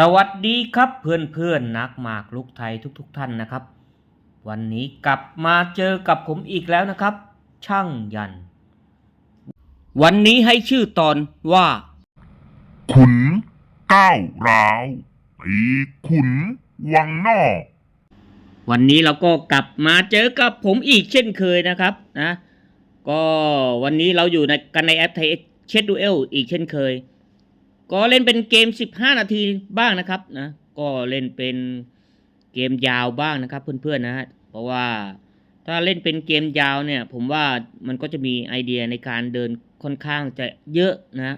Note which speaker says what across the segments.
Speaker 1: สวัสดีครับเพื่อนเพื่อนๆนักหมากลุกไทยทุกๆทท่านนะครับ วันนี้กลับมาเจอกับผมอีกแล้วนะครับ ช่างยัน วันนี้ให้ชื่อตอนว่า
Speaker 2: ขุนก้าวร้าวตีขุนวังนอก
Speaker 1: วันนี้เราก็กลับมาเจอกับผมอีกเช่นเคยนะครับนะก็วันนี้เราอยู่ในกันในแอปไทยเชดดูเอลอีกเช่นเคย ก็เล่นเป็นเกม 15 นาทีบ้างนะครับนะก็เล่นเป็นเกมยาวบ้างนะครับ เพื่อนๆนะฮะเพราะว่าถ้าเล่นเป็นเกมยาวเนี่ยผมว่ามันก็จะมีไอเดียในการเดินค่อนข้างจะเยอะนะ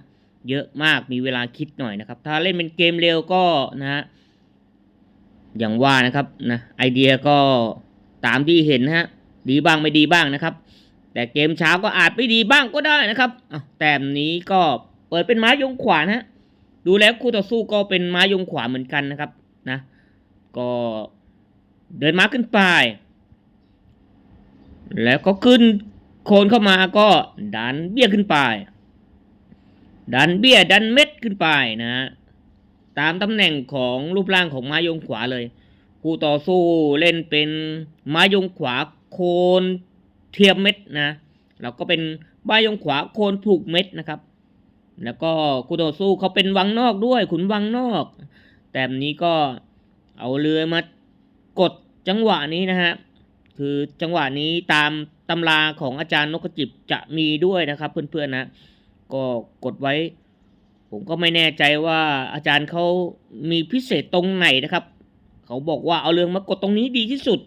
Speaker 1: เยอะมากมีเวลาคิดหน่อยนะครับ ถ้าเล่นเป็นเกมเร็วก็นะฮะอย่างว่านะครับนะไอเดียก็ตามที่เห็นนะฮะดีบ้างไม่ดีบ้างนะครับ แต่เกมเช้าก็อาจไม่ดีบ้างก็ได้นะครับอ้าวแต้มนี้ก็เปิดเป็นม้ายงขวานะฮะ ดูแล้วคู่ต่อสู้ก็เป็นม้ายงขวาเหมือนกันนะครับนะ ก็เดินม้าขึ้นไป แล้วก็ขึ้นโคนเข้ามาก็ดันเบี้ยขึ้นไป ดันเบี้ยดันเม็ดขึ้นไปนะฮะตามตำแหน่งของรูปร่างของไม้ยงขวาเลยผู้ต่อสู้เล่นเป็นไม้ยงขวาโคนเทียมเม็ดนะแล้วก็เป็นไม้ยงขวาโคนผูกเม็ดนะครับ แล้วก็คู่ต่อสู้เขาเป็นวังนอกด้วยขุนวังนอก แต่นี้ก็เอาเรือมากดจังหวะนี้นะฮะคือจังหวะนี้ตามตำราของอาจารย์นกกระจิบจะมีด้วยนะครับเพื่อนๆนะก็กดไว้ ผมก็ไม่แน่ใจว่าอาจารย์เขามีพิเศษตรงไหนนะครับ เขาบอกว่าเอาเรือมากดตรงนี้ดีที่สุด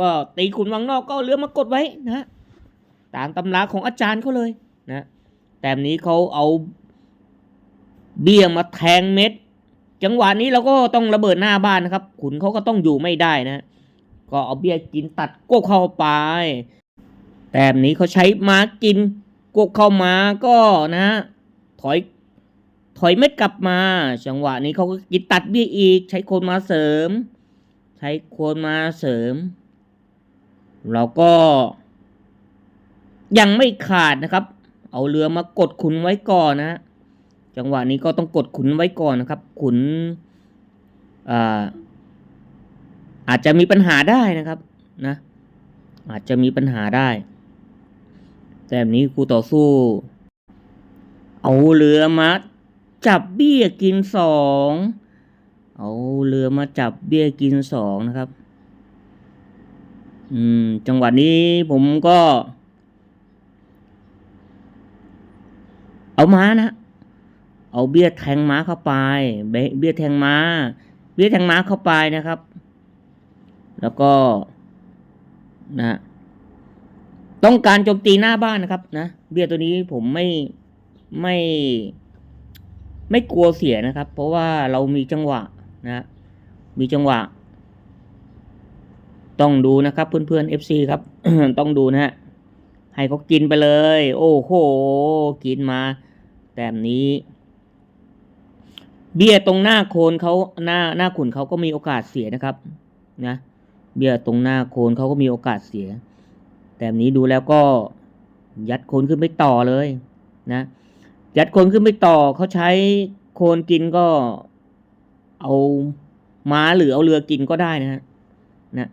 Speaker 1: ก็ตีขุนวังนอกก็เอาเรือมากดไว้นะตามตำราของอาจารย์เขาเลยนะ แต่มนี้เขาเอาเบี้ยมาแทงเม็ด จังหวะนี้เราก็ต้องระเบิดหน้าบ้านนะครับ ขุนเขาก็ต้องอยู่ไม่ได้นะ ก็เอาเบี้ยกินตัดกบเข้าไปแต่มนี้เขาใช้ม้ากินกบเข้ามาก็นะ ถอยถอยเม็ดกลับมา จังหวะนี้เขาก็กินตัดเบี้ยอีก ใช้โคนมาเสริม ใช้โคนมาเสริมเราก็ยังไม่ขาดนะครับ เอาเรือมากดขุนไว้ก่อนนะจังหวะนี้ก็ต้องกดขุนไว้ก่อนนะครับ ขุนอาอาจจะมีปัญหาได้นะครับนะ อาจจะมีปัญหาได้ แต่แบบนี้ครูต่อสู้ เอาเรือมาจับเบี้ยกินสองเอาเรือมาจับเบี้ยกินสองนะครับ อืม จังหวะนี้ผมก็ เอาม้านะ เอาเบี้ยแทงม้าเข้าไป เบี้ยแทงม้า เบี้ยแทงม้าเข้าไปนะครับ แล้วก็นะต้องการโจมตีหน้าบ้านนะครับ นะเบี้ยตัวนี้ผมไม่ไม่ไม่กลัวเสียนะครับ เพราะว่าเรามีจังหวะนะ มีจังหวะ ต้องดูนะครับ เพื่อนๆ FC ครับ ต้องดูนะฮะ ให้เขากินไปเลย โอ้โห กินมาแต่นี้ เบี้ยตรงหน้าโคนเขาหน้าหน้าขุนเขาก็มีโอกาสเสียนะครับนะเบี้ยตรงหน้าโคนเขาก็มีโอกาสเสีย แต่นี้ดูแล้วก็ยัดโคนขึ้นไปต่อเลยนะ ยัดโคนขึ้นไปต่อเขาใช้โคนกินก็เอาม้าหรือเอาเรือกินก็ได้นะฮะนะ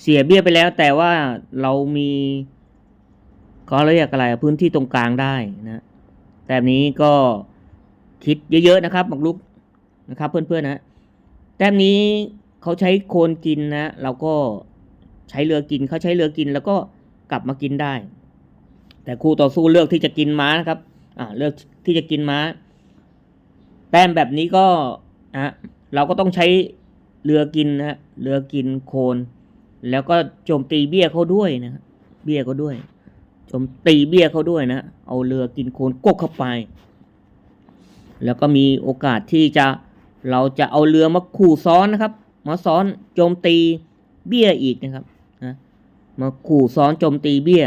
Speaker 1: เสียเบี้ยไปแล้วแต่ว่าเรามี ก็เรียกอะไรพื้นที่ตรงกลางได้นะแต่แบบนี้ก็คิดเยอะๆนะครับหมักลุกนะครับ เพื่อนๆนะแต้มนี้เขาใช้โคนกินนะเราก็ใช้เรือกินเขาใช้เรือกินแล้วก็กลับมากินได้ แต่คู่ต่อสู้เลือกที่จะกินม้านะครับ อ่าเลือกที่จะกินม้า แต้มแบบนี้ก็นะเราก็ต้องใช้เรือกินนะเรือกินโคน แล้วก็โจมตีเบี้ยเขาด้วยนะเบี้ยเขาด้วย โจมตีเบี้ยเขาด้วยนะ เอาเรือกินโคนกกเข้าไป แล้วก็มีโอกาสที่จะเราจะเอาเรือมาขู่ซ้อนนะครับ มาซ้อนโจมตีเบี้ยอีกนะครับนะมาขู่ซ้อนโจมตีเบี้ย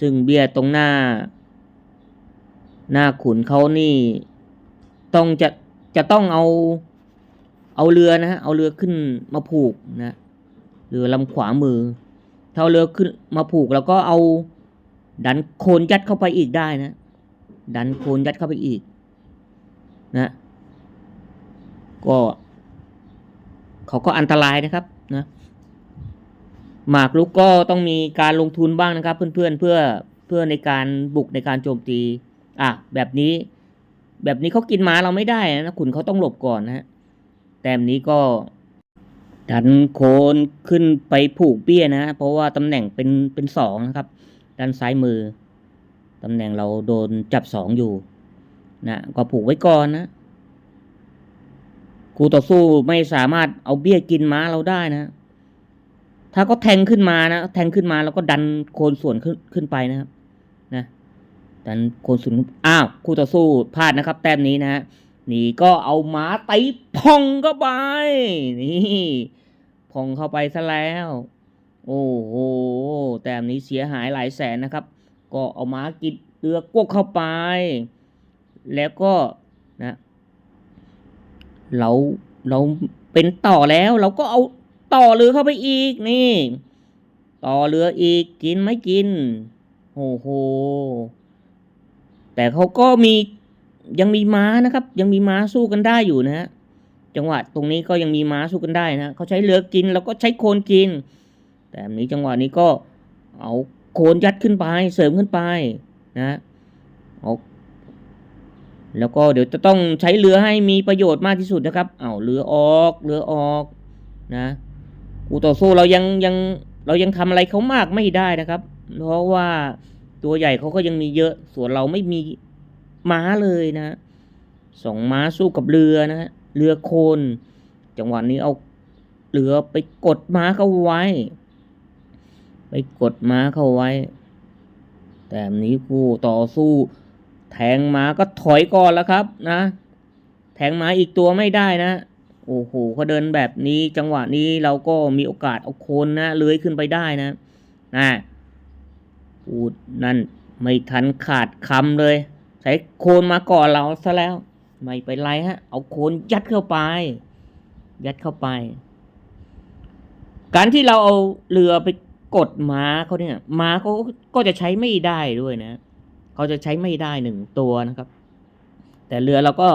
Speaker 1: ซึ่งเบี้ยตรงหน้า หน้าขุนเขานี่ ต้องจะจะต้องเอาเอาเรือนะฮะเอาเรือขึ้นมาผูกนะเรือลำขวามือถ้าเอาเรือขึ้นมาผูกแล้วก็เอา ดันโคนยัดเข้าไปอีกได้นะ ดันโคนยัดเข้าไปอีก นะ ก็เขาก็อันตรายนะครับนะหมากรุกก็ต้องมีการลงทุนบ้างนะครับ เพื่อนๆเพื่อเพื่อในการบุกในการโจมตี อะแบบนี้ แบบนี้เขากินหมาเราไม่ได้นะขุนเขาต้องหลบก่อนนะฮะแต้มนี้ก็ ดันโคนขึ้นไปผูกเบี้ยนะ เพราะว่าตำแหน่งเป็นเป็นสองนะครับ ด้านซ้ายมือ ตำแหน่งเราโดนจับสองอยู่นะก็ผูกไว้ก่อนนะคู่ต่อสู้ไม่สามารถเอาเบี้ยกินม้าเราได้นะ ถ้าก็แทงขึ้นมานะ แทงขึ้นมาแล้วก็ดันโคนส่วนขึ้นขึ้นไปนะครับ นะ ดันโคนส่วนอ้าวคู่ต่อสู้พลาดนะครับ แต้มนี้นะฮะนี่ก็เอาม้าไตพองเข้าไป นี่ พองเข้าไปซะแล้ว โอ้โหแต้มนี้เสียหายหลายแสนนะครับ ก็เอาม้ากินเรือกวกเข้าไป แล้วก็นะเราเราเป็นต่อแล้ว เราก็เอาต่อเรือเข้าไปอีกนี่ ต่อเรืออีกกินไหม่กินโอ้โหแต่เขาก็มียังมีม้านะครับ ยังมีม้าสู้กันได้อยู่นะฮะจังหวะตรงนี้ก็ยังมีม้าสู้กันได้นะเขาใช้เรือกิน แล้วก็ใช้โคนกิน แต่นี้จังหวะนี้ก็เอาโคนยัดขึ้นไปเสริมขึ้นไปนะเอาแล้วก็เดี๋ยวจะต้องใช้เรือให้มีประโยชน์มากที่สุดนะครับเอาเรือออกเรือออกนะกูต่อสู้เรายังยังเรายังทำอะไรเขามากไม่ได้นะครับ เพราะว่าตัวใหญ่เขาก็ยังมีเยอะ ส่วนเราไม่มีม้าเลยนะสองม้าสู้กับเรือนะเรือโคน จังหวะนี้เอาเรือไปกดม้าเขาไว้ กดม้าเข้าไว้ แต่นี้กูต่อสู้ แทงม้าก็ถอยก่อนแล้วครับนะ แทงม้าอีกตัวไม่ได้นะ โอ้โหเขาเดินแบบนี้จังหวะนี้เราก็มีโอกาสเอาโคนนะเลื้อยขึ้นไปได้นะนะพูดนั่นไม่ทันขาดคำเลย ใช้โคนมาก่อนเราซะแล้ว ไม่เป็นไรฮะ เอาโคนยัดเข้าไป ยัดเข้าไป การที่เราเอาเรือไป กดม้าเขาเนี่ย ม้าเขาก็จะใช้ไม่ได้ด้วยนะเขาจะใช้ไม่ได้หนึ่งตัวนะครับ แต่เรือเราก็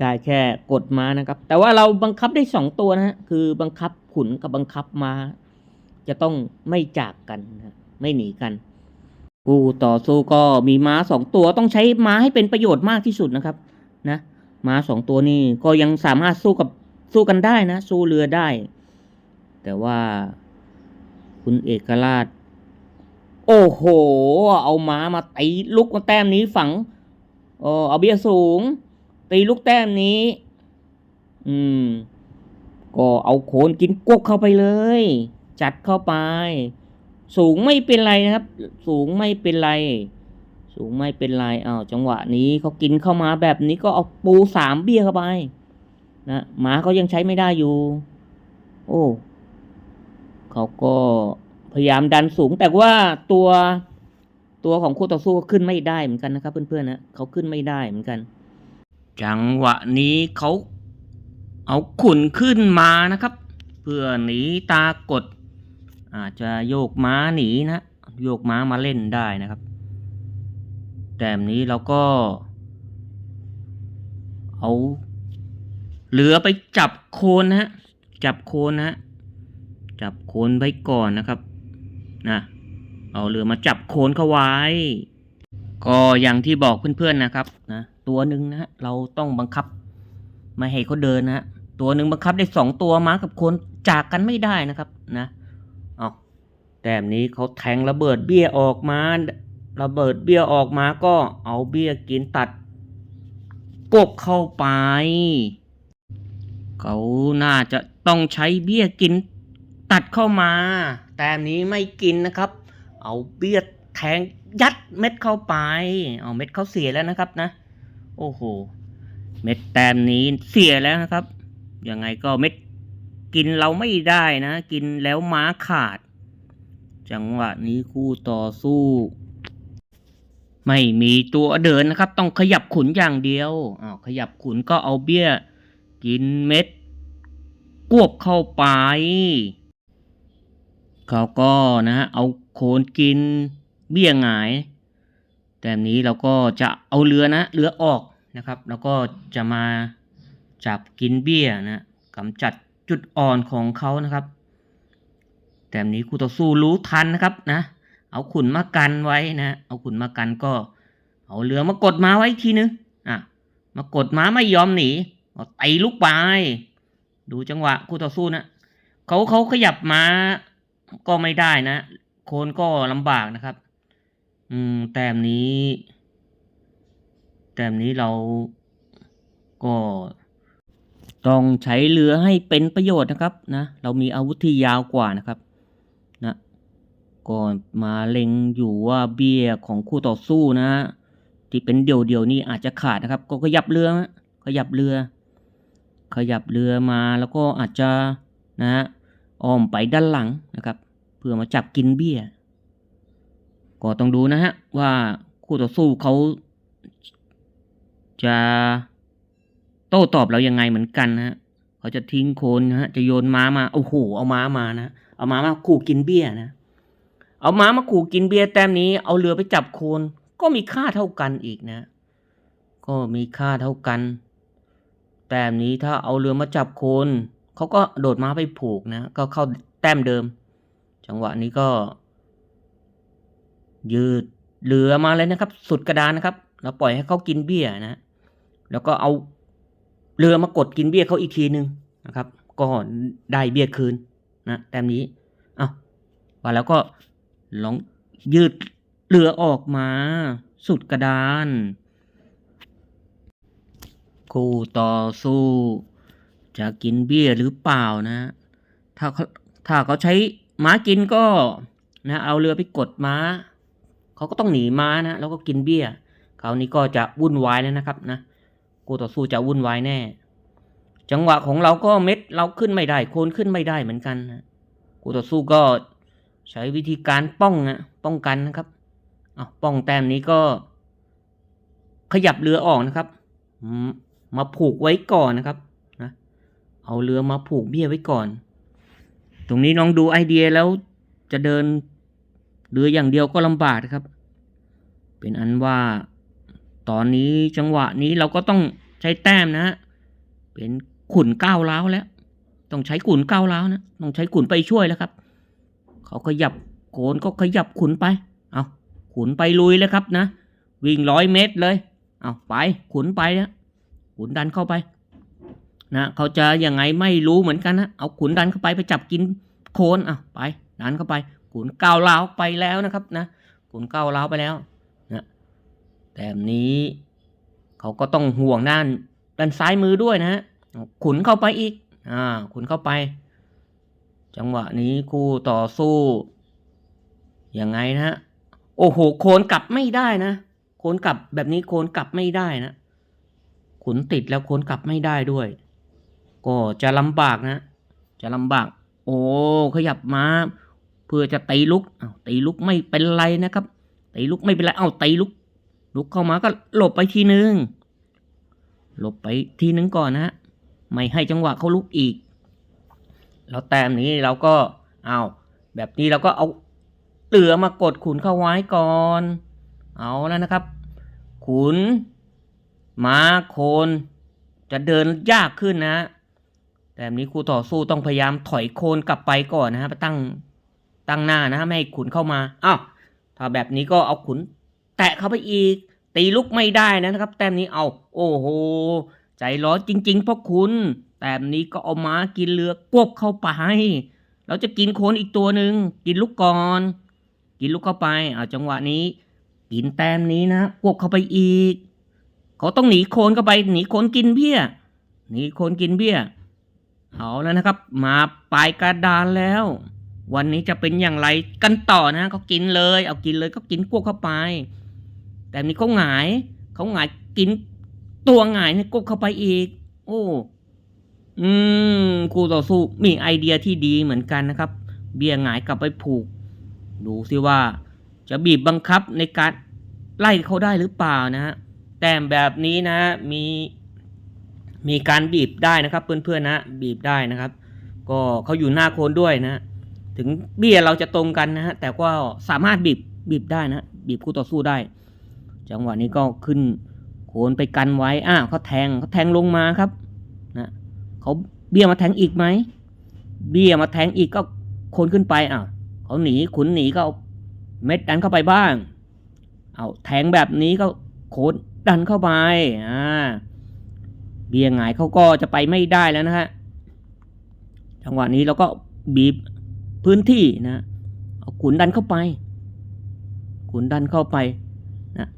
Speaker 1: ได้แค่กดม้านะครับ แต่ว่าเราบังคับได้สองตัวนะฮะคือบังคับขุนกับบังคับม้า จะต้องไม่จากกันนะไม่หนีกันผู้ต่อสู้ก็มีม้าสองตัวต้องใช้ม้าให้เป็นประโยชน์มากที่สุดนะครับ นะม้าสองตัวนี่ก็ยังสามารถสู้กับสู้กันได้นะ สู้เรือได้ แต่ว่า คุณเอกราช โอ้โห เอาม้ามาตีลูกแต้มนี้ฝังเออเอาเบี้ยสูง ตีลูกแต้มนี้ อืม ก็เอาโคนกินกวกเข้าไปเลย จัดเข้าไป สูงไม่เป็นไรนะครับ สูงไม่เป็นไร สูงไม่เป็นไรอ้าวจังหวะนี้เขากินเข้ามาแบบนี้ก็เอาปูสามเบี้ยเข้าไป นะหมาเขายังใช้ไม่ได้อยู่ โอ้ เขาก็พยายามดันสูง แต่ว่าตัวตัวของคู่ต่อสู้ก็ขึ้นไม่ได้เหมือนกันนะครับ เพื่อนๆนะเขาขึ้นไม่ได้เหมือนกัน จังหวะนี้เขาเอาขุนขึ้นมานะครับ เพื่อหนีตากด อาจจะโยกม้าหนีนะโยกม้ามาเล่นได้นะครับ แต่แบบนี้เราก็ เอาเรือไปจับโคนนะฮะจับโคนนะฮะ จับโคนไว้ก่อนนะครับนะเอาเรือมาจับโคนเขาไว้ ก็อย่างที่บอกเพื่อนๆนะครับนะตัวหนึ่งนะเราต้องบังคับไม่ให้เขาเดินนะตัวหนึ่งบังคับได้สองตัวม้ากับโคนจากกันไม่ได้นะครับนะเอาแต่นี้เขาแทงระเบิดเบี้ยออกมาระเบิดเบี้ยออกมาก็เอาเบี้ยกินตัดกบเข้าไป เขาน่าจะต้องใช้เบี้ยกิน ตัดเข้ามา แต่อันนี้ไม่กินนะครับ เอาเบี้ยแทงยัดเม็ดเข้าไป เอาเม็ดเขาเสียแล้วนะครับนะ โอ้โห เม็ดแต้มนี้เสียแล้วนะครับ ยังไงก็เม็ดกินเราไม่ได้นะ กินแล้วม้าขาด จังหวะนี้คู่ต่อสู้ ไม่มีตัวเดินนะครับ ต้องขยับขุนอย่างเดียวอ้าวขยับขุนก็เอาเบี้ย กินเม็ดกวบเข้าไป เขาก็นะฮะเอาโคนกินเบี้ยหงาย แต่นี้เราก็จะเอาเรือนะเรือออกนะครับ แล้วก็จะมาจับกินเบี้ยนะกำจัดจุดอ่อนของเขานะครับ แต่นี้คู่ต่อสู้รู้ทันนะครับนะ เอาขุนมากันไว้นะ เอาขุนมากันก็ เอาเรือมากดม้าไว้ทีนึงอะมากดม้าไม่ยอมหนีเอาตีลูกไปดูจังหวะคู่ต่อสู้นะเขาเขาขยับม้า ก็ไม่ได้นะ โคนก็ลำบากนะครับ อืม แต้มนี้ แต้มนี้เราก็ต้องใช้เรือให้เป็นประโยชน์นะครับนะเรามีอาวุธที่ยาวกว่านะครับนะก็มาเล็งอยู่ว่าเบี้ยของคู่ต่อสู้นะ ที่เป็นเดี่ยวเดียวนี่อาจจะขาดนะครับ ก็ขยับเรือนะขยับเรือ ขยับเรือมาแล้วก็อาจจะนะฮะอ้อมไปด้านหลังนะครับ พื่อมาจับกินเบี้ย ก็ต้องดูนะฮะ ว่าคู่ต่อสู้เขาจะโต้ตอบเรายังไงเหมือนกันนะฮะเขาจะทิ้งโคนนะฮะจะโยนม้ามาโอ้โหเอาม้ามานะเอาม้ามาขู่กินเบี้ยนะเอาม้ามาขู่กินเบี้ยแต้มนี้เอาเรือไปจับโคนก็มีค่าเท่ากันอีกนะ ก็มีค่าเท่ากัน แต้มนี้ถ้าเอาเรือมาจับโคนเขาก็โดดม้าไปผูกนะ ก็เข้าแต้มเดิม จังหวะนี้ก็ ยืดเรือมาเลยนะครับ สุดกระดานนะครับ แล้วปล่อยให้เขากินเบี้ยนะ แล้วก็เอาเรือมากดกินเบี้ยเขาอีกทีหนึ่งนะครับ ก็ได้เบี้ยคืนนะแต้มนี้เอาว่าแล้วก็ลองยืดเรือออกมา สุดกระดาน คู่ต่อสู้ จะกินเบี้ยหรือเปล่านะ ถ้าเขาถ้าเขาใช้ ม้ากินก็นะเอาเรือไปกดม้าเขาก็ต้องหนีม้านะแล้วก็กินเบี้ยคราวนี้ก็จะวุ่นวายแล้วนะครับนะคู่ต่อสู้จะวุ่นวายแน่ จังหวะของเราก็เม็ดเราขึ้นไม่ได้ โคนขึ้นไม่ได้เหมือนกันนะคู่ต่อสู้ก็ใช้วิธีการป้องนะป้องกันนะครับอะป้องแต้มนี้ก็ ขยับเรือออกนะครับมมาผูกไว้ก่อนนะครับนะเอาเรือมาผูกเบี้ยไว้ก่อน ตรงนี้น้องดูไอเดียแล้วจะเดินเรืออย่างเดียวก็ลำบากครับ เป็นอันว่าตอนนี้จังหวะนี้เราก็ต้องใช้แต้มนะฮะเป็นขุนก้าวล้าวแล้ว ต้องใช้ขุนก้าวล้าวนะต้องใช้ขุนไปช่วยแล้วครับ เขาขยับโขนก็ขยับขุนไปเอาขุนไปลุยเลยครับนะ วิ่งร้อยเมตรเลยเอาไปขุนไปนะขุนดันเข้าไป นะเขาจะยังไงไม่รู้เหมือนกันนะเอาขุนดันเข้าไปไปจับกินโคนอะไปดันเข้าไปขุนก้าวล้าวไปแล้วนะครับนะขุนก้าวล้าวไปแล้วนะแต่นี้เขาก็ต้องห่วงด้านด้านซ้ายมือด้วยนะฮะขุนเข้าไปอีกอ่าขุนเข้าไป จังหวะนี้คู่ต่อสู้ยังไงนะฮะโอ้โหโคนกลับไม่ได้นะโคนกลับแบบนี้โคนกลับไม่ได้นะขุนติดแล้วโคนกลับไม่ได้ด้วย ก็จะลำบากนะ จะลำบาก โอ้ขยับมาเพื่อจะตีลุกอ้าวตีลุกไม่เป็นไรนะครับตีลุกไม่เป็นไรเอ้าตีลุก ลุกเข้ามาก็หลบไปทีนึงหลบไปทีนึงก่อนนะฮะไม่ให้จังหวะเขาลุกอีก แล้วแต้มนี้เราก็เอาแบบนี้เราก็เอาเตือมากดขุนเข้าไว้ก่อน เอาแล้วนะครับ ขุนม้าโคนจะเดินยากขึ้นนะ แต่แบบนี้คู่ต่อสู้ต้องพยายามถอยโคนกลับไปก่อนนะฮะไปตั้งตั้งหน้านะฮะไม่ให้ขุนเข้ามาอ้าวถ้าแบบนี้ก็เอาขุน แตะเข้าไปอีก ตีลุกไม่ได้นะครับ แต้มนี้เอา โอ้โห ใจร้อนจริงๆพ่อคุณแต้มนี้ก็เอาม้ากินเรือกวบเข้าไปเราจะกินโคนอีกตัวหนึ่งกินลูกก่อน กินลูกเข้าไปเอาจังหวะนี้ กินแต้มนี้นะกวบเข้าไปอีก เขาต้องหนีโคนเข้าไปหนีโคนกินเบี้ยหนีโคนกินเบี้ย เอาแล้วนะครับ มาปลายกระดานแล้ว วันนี้จะเป็นอย่างไรกันต่อนะเขากินเลย เอากินเลยก็กินกวบเข้าไป แต่นี้เขาหงายเขาหงายกินตัวหงายเนี่ยกเข้าไปอีก โอ้อืมคู่ต่อสู้มีไอเดียที่ดีเหมือนกันนะครับ เบี้ยหงายกลับไปผูก ดูสิว่า จะบีบบังคับในการไล่เขาได้หรือเปล่านะฮะแต้มแบบนี้นะมี มีการบีบได้นะครับ เพื่อนๆนะบีบได้นะครับ ก็เขาอยู่หน้าโคนด้วยนะ ถึงเบี้ยเราจะตรงกันนะฮะแต่ก็สามารถบีบบีบได้นะบีบคู่ต่อสู้ได้ จังหวะนี้ก็ขึ้นโขนไปกันไว้อ้าวเขาแทงเขาแทงลงมาครับนะเขาเบี้ยมาแทงอีกไหมเบี้ยมาแทงอีกก็โคนขึ้นไปอ้าวเขาหนีขุนหนีก็เอาเม็ดดันเข้าไปบ้าง เอาแทงแบบนี้ก็โคนดันเข้าไปอ่า บี้ยหงายเขาก็จะไปไม่ได้แล้วนะฮะจังหวะนี้เราก็บีบพื้นที่นะเอาขุนดันเข้าไป ขุนดันเข้าไปนะ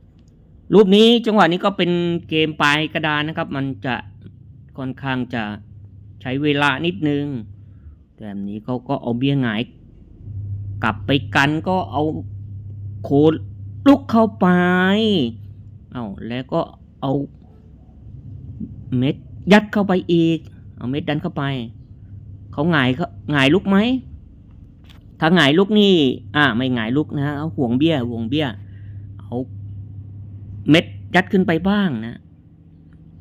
Speaker 1: รูปนี้จังหวะนี้ก็เป็นเกมปลายกระดานนะครับ มันจะค่อนข้างจะใช้เวลานิดนึงแต่นี้เขาก็เอาเบี้ยหงาย กลับไปกันก็เอาโคลุกเข้าไป เอาแล้วก็เอา เม็ดยัดเข้าไปอีก เอาเม็ดดันเข้าไป เขาหงายเขาหงายลุกไหม ถ้าหงายลุกนี่ อ่า ไม่หงายลุกนะเอาห่วงเบี้ยห่วงเบี้ย เอาเม็ดยัดขึ้นไปบ้างนะ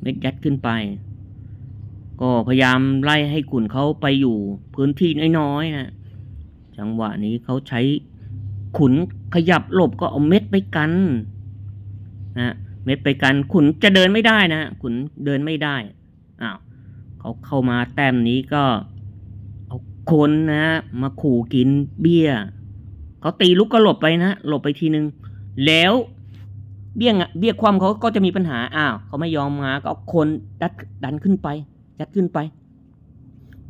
Speaker 1: เม็ดยัดขึ้นไป ก็พยายามไล่ให้ขุนเขาไปอยู่พื้นที่น้อยๆนะ จังหวะนี้เขาใช้ขุนขยับหลบก็เอาเม็ดไปกัน นะ เม็ดไปกันขุนจะเดินไม่ได้นะขุนเดินไม่ได้อ้าวเขาเข้ามาแต้มนี้ก็เอาคนนะมาขู่กินเบี้ยเขาตีลุกก็หลบไปนะหลบไปทีนึง แล้วเบี้ยงเบี้ยความเขาก็จะมีปัญหาอ้าวเขาไม่ยอมมาก็เอาคนดัดดันขึ้นไปยัดขึ้นไป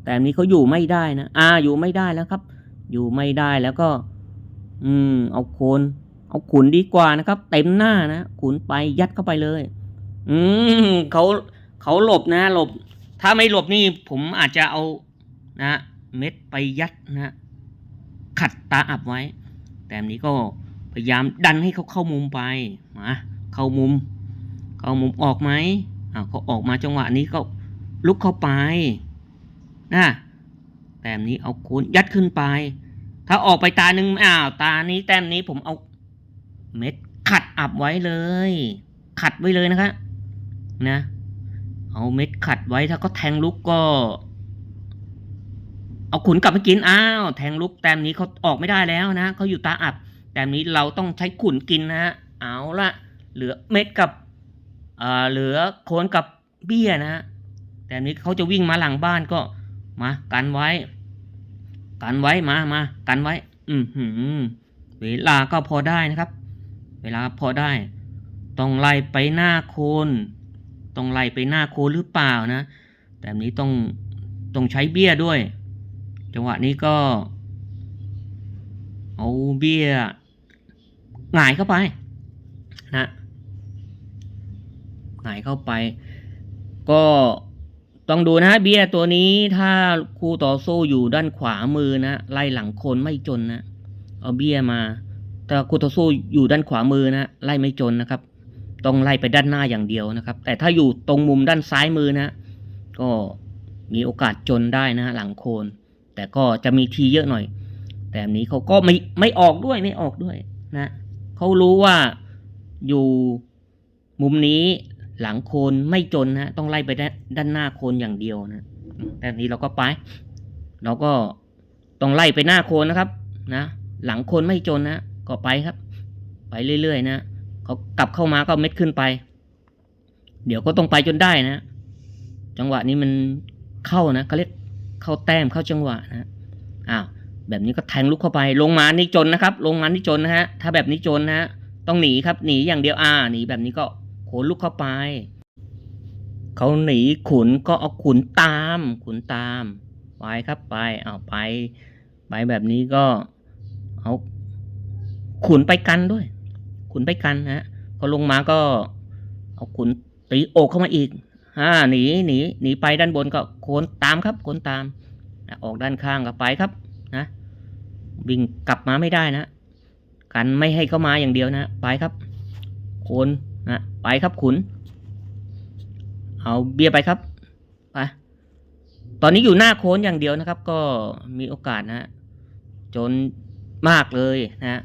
Speaker 1: แต่นนี้เขาอยู่ไม่ได้นะอ่าอยู่ไม่ได้แล้วครับ อยู่ไม่ได้แล้วก็ อืม เอาโคน เอาขุนดีกว่านะครับ เต็มหน้านะขุนไปยัดเข้าไปเลย อืมเขาเขาหลบนะหลบ ถ้าไม่หลบนี่ผมอาจจะเอานะเม็ดไปยัดนะขัดตาอับไว้ แต่นี้ก็พยายามดันให้เขาเข้ามุมไปมาเข้ามุม เข้ามุมออกไหมอ่าเขาออกมาจังหวะนี้ก็ลุกเข้าไปนะแต้มนี้เอาโคนยัดขึ้นไป ถ้าออกไปตาหนึ่งอ้าว ตานี้แต้มนี้ผมเอา เม็ดขัดอับไว้เลย ขัดไว้เลยนะครับนะ เอาเม็ดขัดไว้ถ้าก็แทงลุกก็ เอาขุนกลับมากินอ้าวแทงลุกแต้มนี้เขาออกไม่ได้แล้วนะเขาอยู่ตาอับแต้มนี้เราต้องใช้ขุนกินนะฮะเอาละเหลือเม็ดกับอ่าเหลือโคนกับเบี้ยนะฮะแต้มนี้เขาจะวิ่งมาหลังบ้านก็มากันไว้ กันไว้มามากันไว้ อืมหืมเวลาก็พอได้นะครับ เวลาพอได้ ต้องไล่ไปหน้าโคนต้องไล่ไปหน้าโคนหรือเปล่านะ แต่นนี้ต้องต้องใช้เบี้ยด้วย จังหวะนี้ก็ เอาเบี้ยหงายเข้าไปนะหงายเข้าไป ก็ต้องดูนะเบี้ยตัวนี้ถ้าคู่ต่อสู้อยู่ด้านขวามือนะไล่หลังคนไม่จนนะเอาเบี้ยมา แต่คู่ต่อสู้อยู่ด้านขวามือนะไล่ไม่จนนะครับ ต้องไล่ไปด้านหน้าอย่างเดียวนะครับ แต่ถ้าอยู่ตรงมุมด้านซ้ายมือนะ ก็มีโอกาสจนได้นะหลังโคน แต่ก็จะมีทีเยอะหน่อย แต่นี้เขาก็ไม่ไม่ออกด้วยไม่ออกด้วยนะเขารู้ว่าอยู่มุมนี้หลังโคนไม่จนนะต้องไล่ไปด้านหน้าโคนอย่างเดียวนะแต่อันนี้เราก็ไป เราก็ต้องไล่ไปหน้าโคนนะครับ นะ หลังโคนไม่จนนะ ก็ไปครับ ไปเรื่อยๆนะเขากลับเข้ามาก็เม็ดขึ้นไป เดี๋ยวก็ต้องไปจนได้นะ จังหวะนี้มันเข้านะเขาเรียกเข้าแต้มเข้าจังหวะนะอ้าวแบบนี้ก็แทงลุกเข้าไป ลงมานี่จนนะครับ ลงมานี่จนนะฮะถ้าแบบนี้จนนะฮะต้องหนีครับหนีอย่างเดียวอ่าหนีแบบนี้ก็โขนลุกเข้าไปเขาหนีขุนก็เอาขุนตาม ขุนตาม ไปครับไปเอาไป ไปแบบนี้ก็เอา ขุนไปกันด้วย ขุนไปกันนะฮะพอลงมาก็ เอาขุนตีอกเข้ามาอีกอ่าหนีหนีหนีไปด้านบนก็โคนตามครับโคนตามออกด้านข้างก็ไปครับนะวิ่งกลับมาไม่ได้นะกันไม่ให้เข้ามาอย่างเดียวนะไปครับโคนนะไปครับขุน เอาเบียร์ไปครับไปตอนนี้อยู่หน้าโค้นอย่างเดียวนะครับ ก็มีโอกาสนะฮะจนมากเลยนะ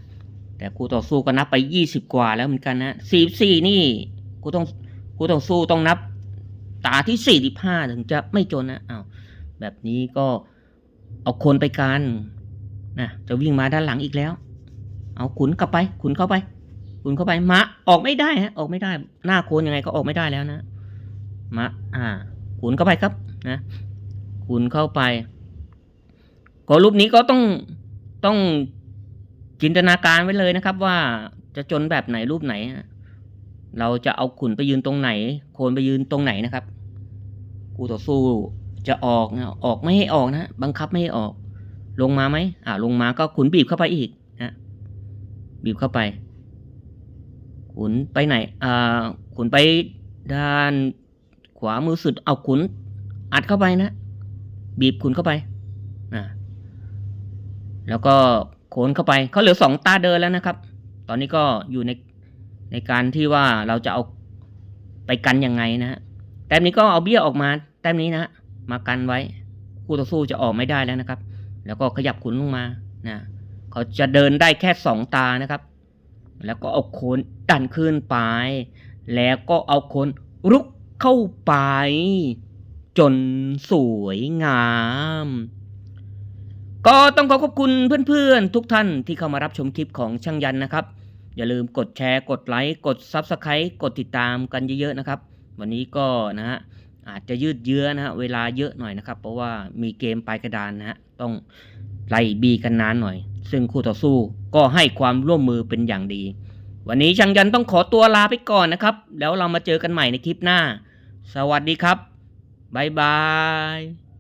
Speaker 1: แต่คู่ต่อสู้ก็นับไปยี่สิบกว่าแล้วเหมือนกันนะสี่สี่นี่กูต้องกูต้องสู้ต้องนับตาที่สี่สิบห้าถึงจะไม่จนนะอ้าวแบบนี้ก็เอาคนไปกันนะจะวิ่งมาด้านหลังอีกแล้ว เอาขุนกลับไป ขุนเข้าไป ขุนเข้าไปมาออกไม่ได้ฮะออกไม่ได้ หน้าโคนยังไงก็ออกไม่ได้แล้วนะมาอ่า ขุนเข้าไปครับนะขุนเข้าไปก็รูปนี้ก็ต้องต้อง จินตนาการไว้เลยนะครับว่าจะจนแบบไหนรูปไหน เราจะเอาขุนไปยืนตรงไหน โคนไปยืนตรงไหนนะครับคู่ต่อสู้จะออกนะออกไม่ให้ออกนะบังคับไม่ให้ออก ลงมาไหมอ่าลงมาก็ขุนบีบเข้าไปอีกนะบีบเข้าไป ขุนไปไหนอ่าขุนไปด้านขวามือสุดเอาขุนอัดเข้าไปนะ บีบขุนเข้าไปนะแล้วก็ โขนเข้าไปเขาเหลือสองตาเดินแล้วนะครับ ตอนนี้ก็อยู่ในในการที่ว่าเราจะเอาไปกันยังไงนะฮะแต้มนี้ก็เอาเบี้ยออกมา แต้มนี้นะฮะมากันไว้คู่ต่อสู้จะออกไม่ได้แล้วนะครับ แล้วก็ขยับขุนลงมานะเขาจะเดินได้แค่สองตานะครับ แล้วก็เอาโคนดันขึ้นไป แล้วก็เอาโคนรุกเข้าไป จนสวยงาม ก็ต้องขอขอบคุณเพื่อนๆ ทุกท่านที่เข้ามารับชมคลิปของช่างยันนะครับ อย่าลืมกดแชร์ กดไลค์ กด Subscribe กดติดตามกันเยอะๆนะครับ วันนี้ก็นะฮะอาจจะยืดเยื้อนะฮะเวลาเยอะหน่อยนะครับ เพราะว่ามีเกมปลายกระดานนะฮะต้องไล่บีกันนานหน่อย ซึ่งคู่ต่อสู้ก็ให้ความร่วมมือเป็นอย่างดี วันนี้ช่างยันต้องขอตัวลาไปก่อนนะครับ แล้วเรามาเจอกันใหม่ในคลิปหน้า สวัสดีครับบ๊ายบาย